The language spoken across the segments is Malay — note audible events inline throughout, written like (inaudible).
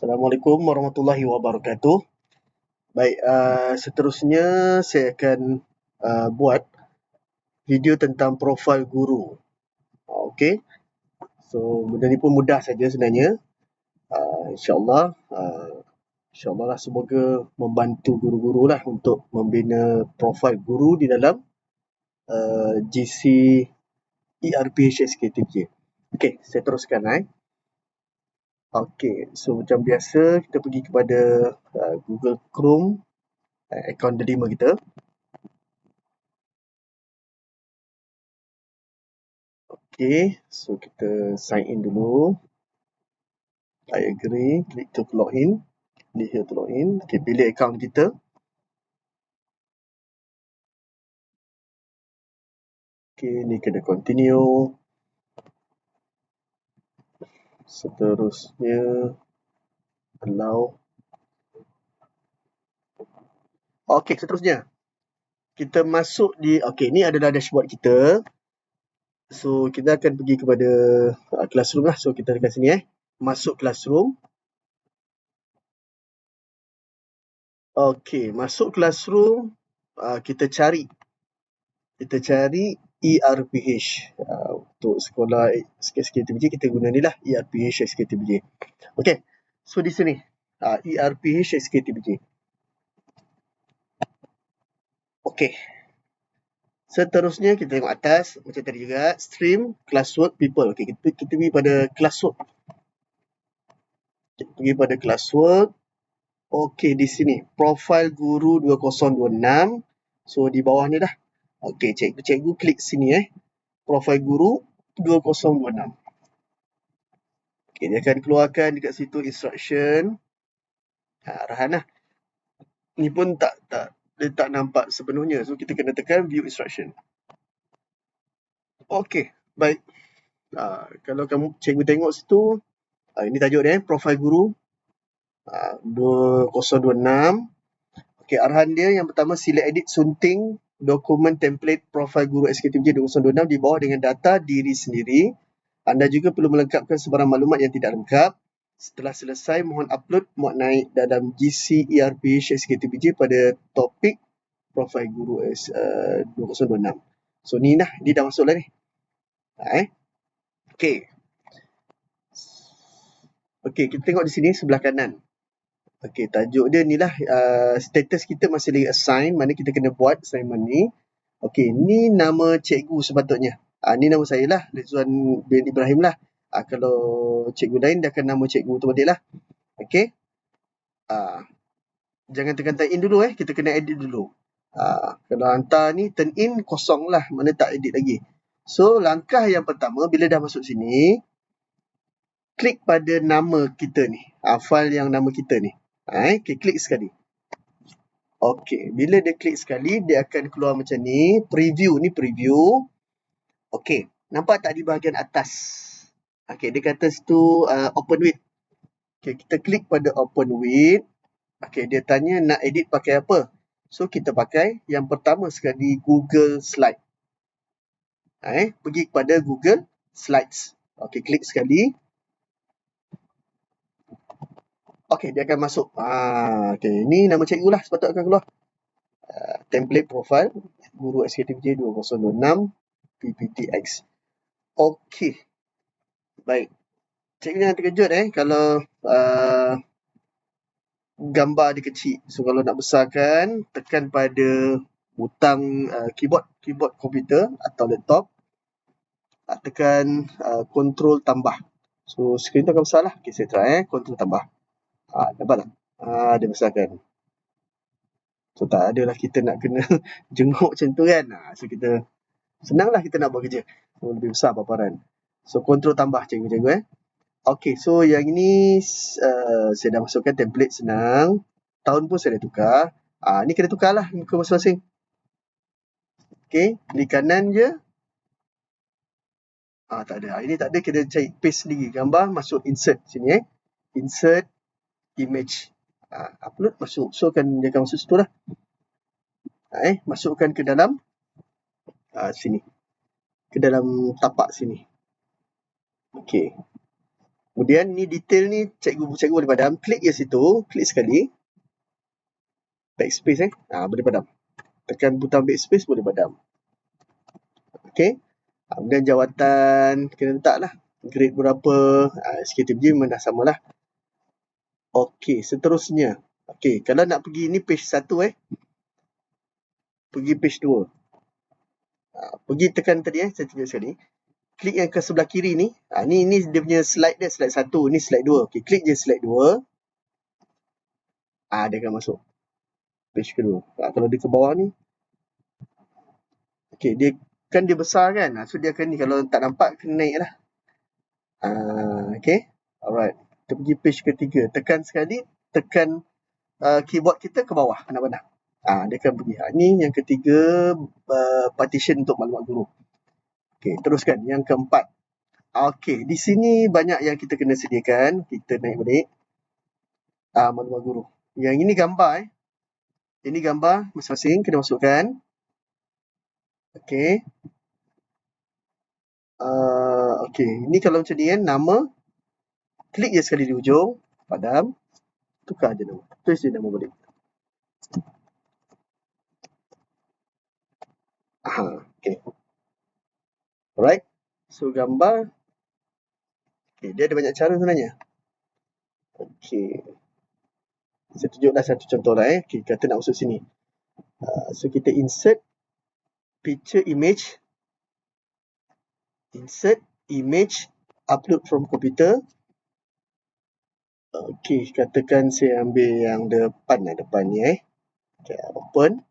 Assalamualaikum warahmatullahi wabarakatuh. Baik, uh, seterusnya saya akan uh, buat video tentang profil guru. Okey. So, benda ni pun mudah saja sebenarnya. Uh, InsyaAllah, uh, InsyaAllah lah semoga membantu guru-guru lah untuk membina profil guru di dalam uh, GC ERPH SKTJ. Okey, saya teruskan eh. Okey, so macam biasa kita pergi kepada uh, Google Chrome uh, akaun delima kita. Okey, so kita sign in dulu. I agree, click to login. Click here to login. Okey, pilih akaun kita. Okey, ni kena continue. Seterusnya allow. Okey, seterusnya. Kita masuk di okey, ni adalah dashboard kita. So, kita akan pergi kepada uh, classroom lah. So, kita dekat sini eh. Masuk classroom. Okey, masuk classroom. Uh, kita cari. Kita cari ERPH uh, untuk sekolah SKTBJ kita guna ni lah ERPH SKTBJ. Okey. So di sini uh, ERPH SKTBJ. Okey. Seterusnya kita tengok atas macam tadi juga stream classwork people. Okey kita kita pergi pada classwork. Kita pergi pada classwork. Okey di sini profile guru 2026. So di bawah ni dah Okey, cikgu, cikgu klik sini eh. Profil guru 2026. Okey, dia akan keluarkan dekat situ instruction. Ha, arahan lah. Ni pun tak tak dia tak nampak sepenuhnya. So kita kena tekan view instruction. Okey, baik. Ha, kalau kamu cikgu tengok situ, ha, ini tajuk dia, eh, profil guru ha, 2026. Okey, arahan dia yang pertama select edit sunting dokumen template profil guru SKTMJ 2026 di bawah dengan data diri sendiri. Anda juga perlu melengkapkan sebarang maklumat yang tidak lengkap. Setelah selesai, mohon upload muat naik dalam GC ERP pada topik profil guru uh, 2026. So ni dah, ni dah masuk lah ni. Ha, eh? Okay. Okay, kita tengok di sini sebelah kanan. Okey, tajuk dia ni lah uh, status kita masih lagi assign, mana kita kena buat assignment ni. Okey, ni nama cikgu sepatutnya. Uh, ni nama saya lah, Rizwan bin Ibrahim lah. Uh, kalau cikgu lain dia akan nama cikgu tu balik lah. Okey. Uh, jangan tekan type in dulu eh, kita kena edit dulu. Uh, kalau hantar ni turn in kosong lah, mana tak edit lagi. So langkah yang pertama bila dah masuk sini, klik pada nama kita ni. Uh, file yang nama kita ni. Eh, okay, klik sekali. Okey, bila dia klik sekali, dia akan keluar macam ni. Preview ni preview. Okey, nampak tak di bahagian atas? Okey, dia kata situ uh, open with. Okey, kita klik pada open with. Okey, dia tanya nak edit pakai apa? So, kita pakai yang pertama sekali Google Slide. Eh, pergi kepada Google Slides. Okey, klik sekali. Okey, dia akan masuk. Ah, okey, ini nama cikgu lah sepatutnya akan keluar. Uh, template profile guru SKTJ 2026 PPTX. Okey. Baik. Cikgu jangan terkejut eh kalau uh, gambar dia kecil. So kalau nak besarkan, tekan pada butang uh, keyboard, keyboard komputer atau laptop. Uh, tekan uh, control tambah. So skrin tu akan besar lah. Okay, saya try eh. Control tambah. Ha, tak? Ha, dia besarkan. So tak adalah kita nak kena (laughs) jenguk macam tu kan. Ha, so kita senanglah kita nak buat kerja. So lebih besar paparan. So kontrol tambah cikgu-cikgu eh. Okay, so yang ini uh, saya dah masukkan template senang. Tahun pun saya dah tukar. Ah, ni kena tukar lah muka masing-masing. Okay, di kanan je. Ah, tak ada. Ini tak ada, kita cari paste sendiri. Gambar, masuk insert sini eh. Insert, image uh, upload masuk so akan dia akan masuk situ lah uh, eh masukkan ke dalam uh, sini ke dalam tapak sini okey Kemudian ni detail ni cikgu cikgu boleh padam. Klik je situ, klik sekali. Backspace eh. Ha, boleh padam. Tekan butang backspace boleh padam. Okey. Ha, kemudian jawatan kena letak lah. Grade berapa. Ha, SKTMG memang dah sama lah. Okey, seterusnya. Okey, kalau nak pergi ni page satu eh. Pergi page dua. Ha, pergi tekan tadi eh, saya tunjuk sekali. Klik yang ke sebelah kiri ni. Ha, ni ni dia punya slide dia, slide satu. Ni slide dua. Okey, klik je slide dua. Ah, ha, dia akan masuk page kedua. Ha, kalau dia ke bawah ni. Okay, dia kan dia besar kan. Ha, so dia akan ni kalau tak nampak kena naik lah. Ha, okay. Alright. Kita pergi page ketiga. Tekan sekali. Tekan uh, keyboard kita ke bawah. Mana-mana. Ha, dia akan pergi. Ha, ni yang ketiga uh, partition untuk maklumat guru. Okay, teruskan. Yang keempat. Okay, di sini banyak yang kita kena sediakan. Kita naik balik. Ah, maklumat guru. Yang ini gambar eh. Ini gambar masing-masing kena masukkan. Okey. Uh, Okey, ini kalau macam ni kan, nama. Klik je sekali di ujung. Padam. Tukar je nama. Tulis je nama balik. Aha, okey. Alright. So, gambar. Okay, dia ada banyak cara sebenarnya. Okey. Saya tunjuklah satu contoh lah eh. Okay, kata nak masuk sini. Uh, so kita insert picture image. Insert image upload from computer. Okay, katakan saya ambil yang depan lah, depan ni eh. Okay, open.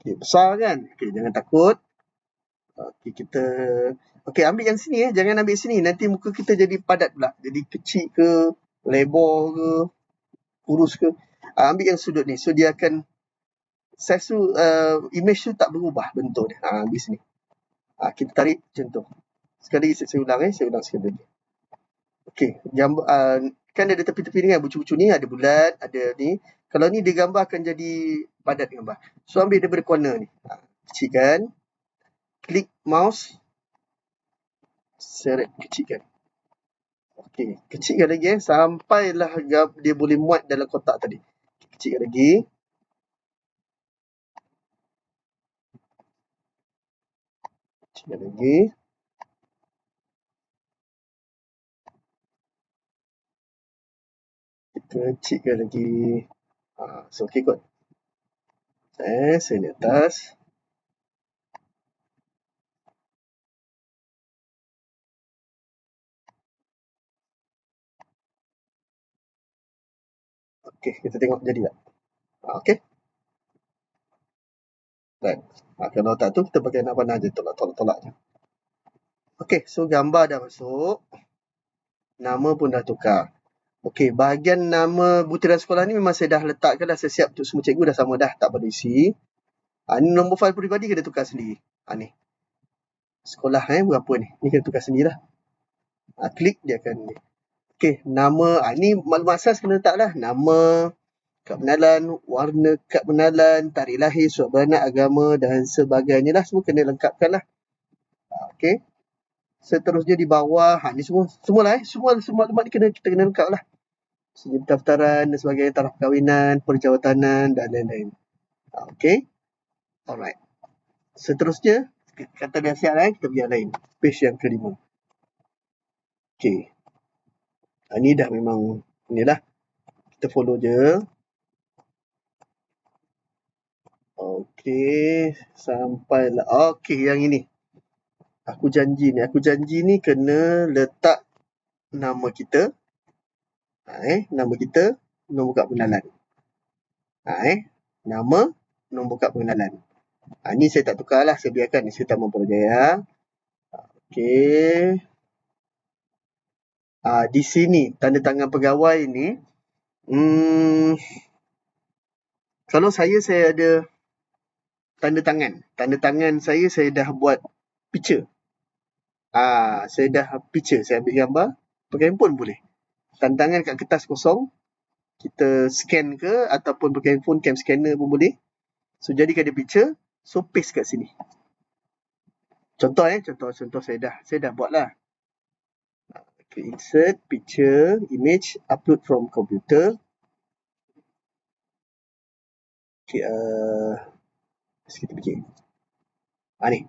Okay, besar kan? Okay, jangan takut. Okay, kita... Okay, ambil yang sini eh. Jangan ambil sini. Nanti muka kita jadi padat pula. Jadi kecil ke, lebar ke, kurus ke uh, ambil yang sudut ni so dia akan size tu uh, image tu tak berubah bentuk dia uh, ambil sini uh, kita tarik macam tu sekali saya, saya ulang eh saya ulang sekali lagi okey gambar uh, kan ada tepi-tepi ni kan bucu-bucu ni ada bulat ada ni. Kalau ni dia gambar akan jadi padat gambar. So ambil daripada corner ni. Uh, kecilkan. Klik mouse. Seret kecilkan. Okey, kecilkan lagi eh. Sampailah dia boleh muat dalam kotak tadi. Kecilkan lagi. Kecilkan lagi. Kecilkan lagi. Ha, so okey kot. Eh, saya ni atas. Okey, kita tengok jadi tak? Ha, Okey. Right. Ha, kalau tak tu, kita pakai nak panah je. Tolak-tolak je. Okey, so gambar dah masuk. Nama pun dah tukar. Okey, bahagian nama butiran sekolah ni memang saya dah letakkan dah. Saya siap untuk semua cikgu dah sama dah. Tak perlu isi. Ha, ni nombor fail peribadi kena tukar sendiri. Ha, ni. Sekolah eh, berapa ni? Ni kena tukar sendiri lah. Ha, klik dia akan ni. Okey, nama ah ni maklumat asas kena letaklah. Nama, kad penalan, warna kad penalan, tarikh lahir, surat beranak, agama dan sebagainya lah. Semua kena lengkapkan lah. Okey. Seterusnya di bawah, ha, ni semua semua lah eh. Semua, semua maklumat ni kena, kita kena lengkap lah. Senyum pendaftaran dan sebagainya, taraf perkahwinan, perjawatanan dan lain-lain. Okey. Alright. Seterusnya, kata dah siap lah eh. Kita pergi yang lain. Page yang kelima. Okey. Ha, ni dah memang inilah. Kita follow je. Okey, sampailah. Okey, yang ini. Aku janji ni, aku janji ni kena letak nama kita. Ha, eh, nama kita, nombor kad pengenalan. Ha, eh, nama, nombor kad pengenalan. Ha, ni saya tak tukar lah, saya biarkan. Saya tak mampu jaya. Okey uh, di sini tanda tangan pegawai ni hmm, kalau saya saya ada tanda tangan tanda tangan saya saya dah buat picture ah uh, saya dah picture saya ambil gambar pakai handphone boleh tanda tangan kat kertas kosong kita scan ke ataupun pakai handphone cam scanner pun boleh so jadikan dia picture so paste kat sini contoh eh contoh contoh saya dah saya dah buat lah Okay, insert picture, image, upload from computer. Okay, uh, kita pergi. Ah ni.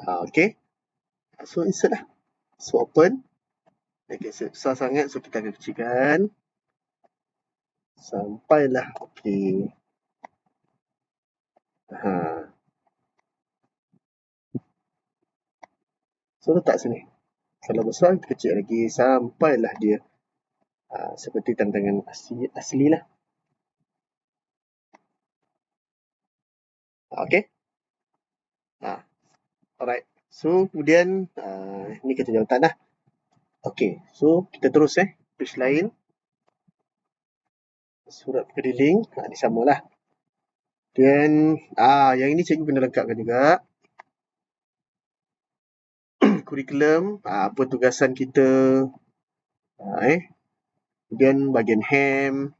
Ah, okay. So insert lah. So open. Okay, susah sangat. So kita akan kecilkan. Sampailah. Okay. Ha. So letak sini. Kalau besar kita kecil lagi sampailah dia uh, seperti tantangan asli, asli lah. Okay. Ha. Alright. So kemudian uh, ni kita jawatan lah. Okay. So kita terus eh. Page lain. Surat keliling. Ha, ni samalah. Dan ah yang ini cikgu kena lengkapkan juga (clears throat) kurikulum, uh, apa tugasan kita, uh, eh, kemudian bahagian HAM,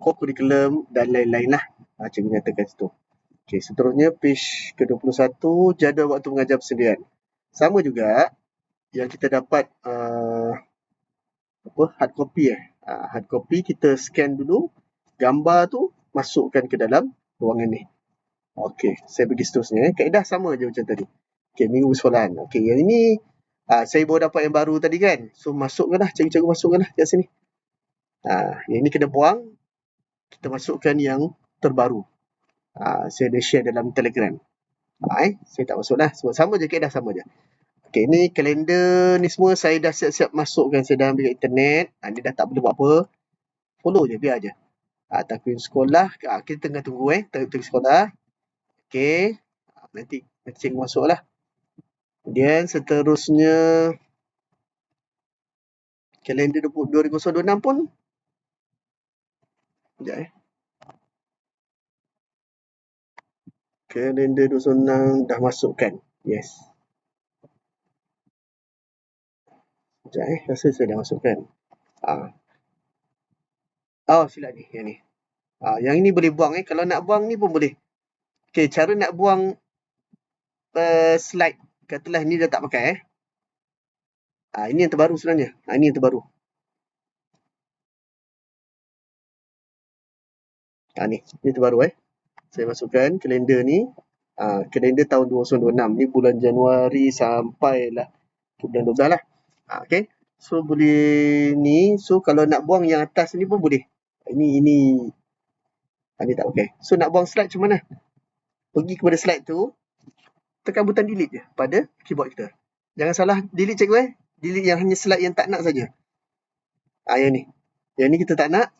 core kurikulum dan lain-lain lah. Uh, cikgu nyatakan situ. Okay, seterusnya page ke-21, jadual waktu mengajar persediaan. Sama juga yang kita dapat uh, apa hard copy eh. Uh, hard copy kita scan dulu, gambar tu masukkan ke dalam ruangan ni. Okey, saya pergi seterusnya. Kaedah sama je macam tadi. Okay, minggu sekolahan. Okay, yang ini uh, saya baru dapat yang baru tadi kan. So, masukkan lah. Cikgu-cikgu masukkan lah kat sini. Uh, yang ini kena buang. Kita masukkan yang terbaru. Uh, saya ada share dalam telegram. Uh, eh, saya tak masuk lah. Sebab sama je kaedah sama je. Okay, ni kalender ni semua saya dah siap-siap masukkan. Saya dah ambil internet. Uh, dia dah tak perlu buat apa. Follow je, biar je. Uh, takvim sekolah. Uh, kita tengah tunggu eh. Takvim sekolah. Okay. Uh, nanti, nanti cikgu masuk lah. Kemudian seterusnya kalender 2026 pun Sekejap eh. Kalender 2026 dah masukkan. Yes. Sekejap eh. Rasa saya dah masukkan. Ah. Oh silap ni. Yang ni. Ah, yang ini boleh buang eh. Kalau nak buang ni pun boleh. Okay, cara nak buang uh, slide katalah ni dah tak pakai eh. Ha, ini yang terbaru sebenarnya. Ha, ini yang terbaru. Ha, ni. Ini terbaru eh. Saya masukkan kalender ni. Ha, kalender tahun 2026. Ni bulan Januari sampailah bulan 12 lah. Ha, okay. So boleh ni. So kalau nak buang yang atas ni pun boleh. Ini ini. Ha, ni tak pakai. So nak buang slide macam mana? Pergi kepada slide tu tekan butang delete je pada keyboard kita. Jangan salah delete cikgu eh. Delete yang hanya slide yang tak nak saja. Ah yang ni. Yang ni kita tak nak.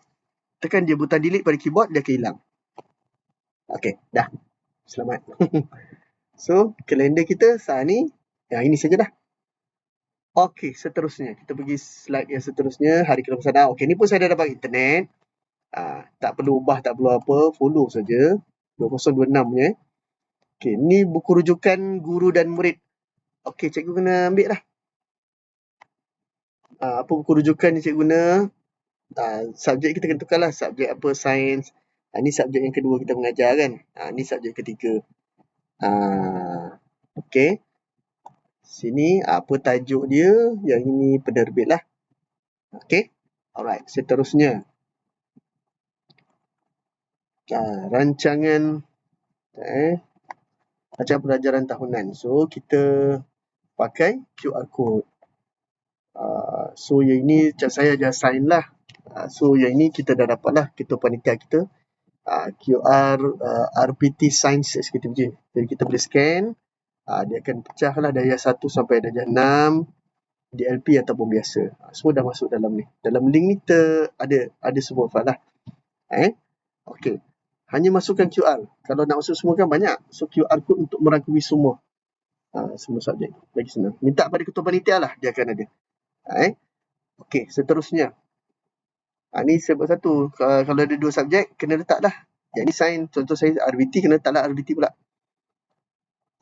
Tekan dia butang delete pada keyboard dia akan hilang. Okey, dah. Selamat. (laughs) so, kalender kita saat ni yang ini saja dah. Okey, seterusnya kita pergi slide yang seterusnya hari ke sana. Okey, ni pun saya dah dapat internet. Ah, tak perlu ubah, tak perlu apa, follow saja. 2026 punya eh. Okey, ni buku rujukan guru dan murid. Okey, cikgu kena ambil lah. Uh, apa buku rujukan ni cikgu guna? Uh, subjek kita kena tukar lah. Subjek apa, sains. Uh, ni subjek yang kedua kita mengajar kan. Uh, ni subjek ketiga. Uh, Okey. Sini apa tajuk dia. Yang ini penerbit lah. Okey. Alright, seterusnya. Uh, rancangan. Eh macam pelajaran tahunan. So kita pakai QR code. Uh, so yang ini macam saya ajar sign lah. Uh, so yang ini kita dah dapat lah kita panitia kita. Uh, QR uh, RPT punya. Jadi kita boleh scan. Uh, dia akan pecah lah dari 1 sampai darjah 6. DLP ataupun biasa. Uh, semua dah masuk dalam ni. Dalam link ni kita ada ada semua file lah. Eh? Okay hanya masukkan QR. Kalau nak masuk semua kan banyak. So QR code untuk merangkumi semua. Ha, semua subjek. Lagi senang. Minta pada ketua panitia lah. Dia akan ada. Eh? Okey, seterusnya. Ha, ni buat satu. Kalau ada dua subjek, kena letak lah. Yang ni sign. Contoh saya RBT, kena letak lah RBT pula.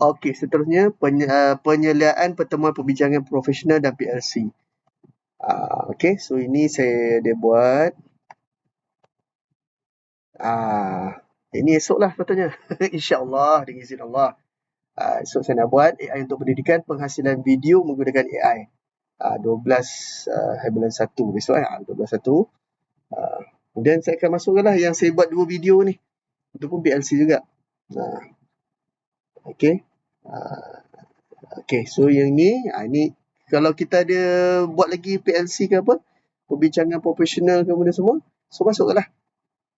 Okey, seterusnya. Uh, penyeliaan pertemuan perbincangan profesional dan PLC. Uh, Okey, so ini saya ada buat. Ah, ini esok lah patutnya. (laughs) InsyaAllah dengan izin Allah. Ah, esok saya nak buat AI untuk pendidikan penghasilan video menggunakan AI. uh, 12 uh, hari bulan 1 besok eh, 12 1. Uh, kemudian saya akan masukkan lah yang saya buat dua video ni. Itu pun PLC juga. Uh, okay. Uh, okay, so yang ni, uh, ni kalau kita ada buat lagi PLC ke apa, perbincangan profesional ke benda semua, so masukkan lah.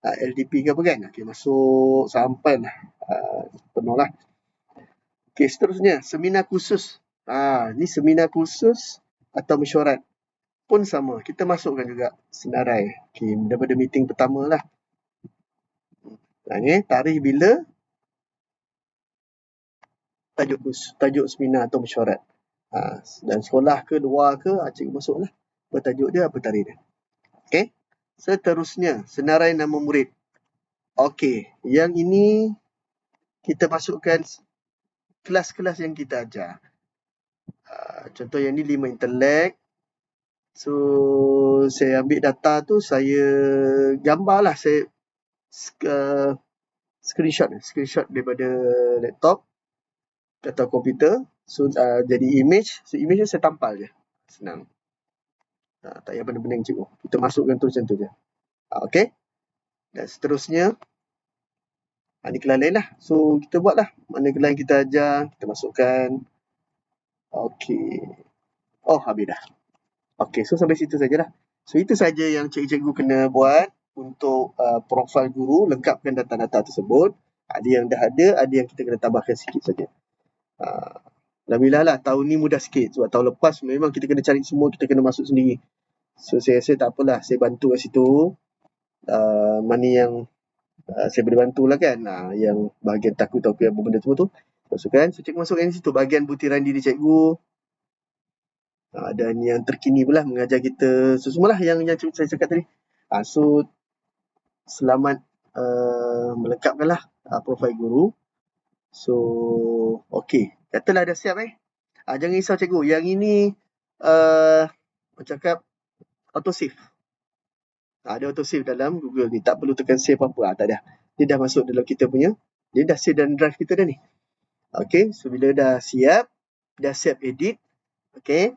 Uh, LDP ke apa kan. Okay, masuk sampai lah. Uh, penuh lah. Okay, seterusnya seminar khusus. Ah, ni seminar khusus atau mesyuarat pun sama. Kita masukkan juga senarai. Okay, daripada meeting pertama lah. Nah, ni tarikh bila tajuk tajuk seminar atau mesyuarat. Ha, dan sekolah ke, luar ke, ha, cikgu masuk lah. Apa tajuk dia, apa tarikh dia. Okay. Seterusnya, senarai nama murid. Okay, yang ini kita masukkan kelas-kelas yang kita ajar. Uh, contoh yang ni lima intelek. So, saya ambil data tu, saya gambar lah. Saya uh, screenshot screenshot daripada laptop atau komputer. So, uh, jadi image. So, image tu saya tampal je. Senang. Uh, tak payah benda-benda yang cikgu. Kita masukkan tu macam tu je. Uh, okay. Dan seterusnya, Ha, ni kelas lain lah. So, kita buat lah. Mana kelas yang kita ajar, kita masukkan. Okey. Oh, habis dah. Okey, so sampai situ sajalah. So, itu saja yang cikgu-cikgu kena buat untuk uh, profil guru, lengkapkan data-data tersebut. Ada yang dah ada, ada yang kita kena tambahkan sikit saja. Alhamdulillah lah, tahun ni mudah sikit. Sebab tahun lepas memang kita kena cari semua, kita kena masuk sendiri. So, saya rasa tak apalah. Saya bantu kat situ. Uh, mana yang uh, saya boleh bantu lah kan uh, yang bahagian takut atau apa benda semua tu masukkan so cikgu masukkan situ bahagian butiran diri cikgu uh, dan yang terkini pula mengajar kita so semualah yang, yang saya cakap tadi uh, so selamat uh, melengkapkan lah uh, profil guru so ok katalah dah siap eh uh, jangan risau cikgu yang ini uh, cakap auto save ada auto save dalam Google ni. Tak perlu tekan save apa-apa. Ha, tak ada. Dia dah masuk dalam kita punya. Dia dah save dalam drive kita dah ni. Okay. So, bila dah siap. Dah siap edit. Okay.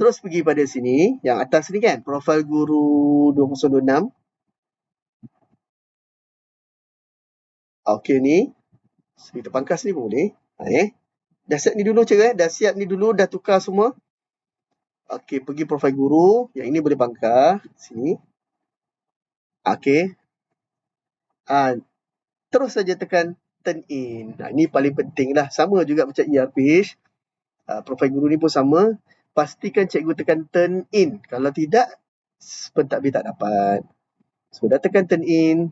Terus pergi pada sini. Yang atas ni kan. Profil guru 2026. Okay ni. Kita pangkas ni boleh. Ha, eh. Dah siap ni dulu cara. Eh. Dah siap ni dulu. Dah tukar semua. Okey, pergi profil guru. Yang ini boleh bangkar. Sini. Okey. Ha, terus saja tekan turn in. Nah, ini paling penting lah. Sama juga macam ERP. Ha, profil guru ni pun sama. Pastikan cikgu tekan turn in. Kalau tidak, pentadbir tak dapat. So, dah tekan turn in.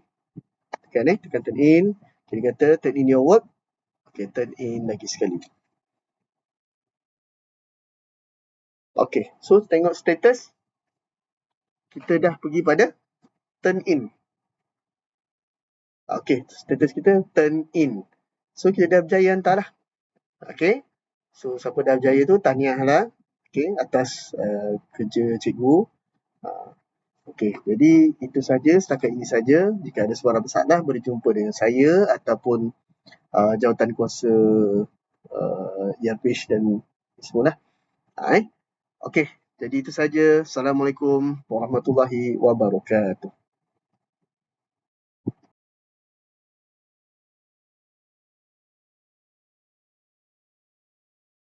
Tekan eh, tekan turn in. Jadi kata turn in your work. Okay, turn in lagi sekali. Okay, so tengok status. Kita dah pergi pada turn in. Okay, status kita turn in. So, kita dah berjaya hantar lah. Okay, so siapa dah berjaya tu, tahniah lah. Okay, atas uh, kerja cikgu. Uh, okay, jadi itu saja setakat ini saja. Jika ada suara bersalah, boleh jumpa dengan saya ataupun uh, jawatan kuasa uh, ERPH dan semua lah. Uh, eh. Okey, jadi itu saja. Assalamualaikum warahmatullahi wabarakatuh.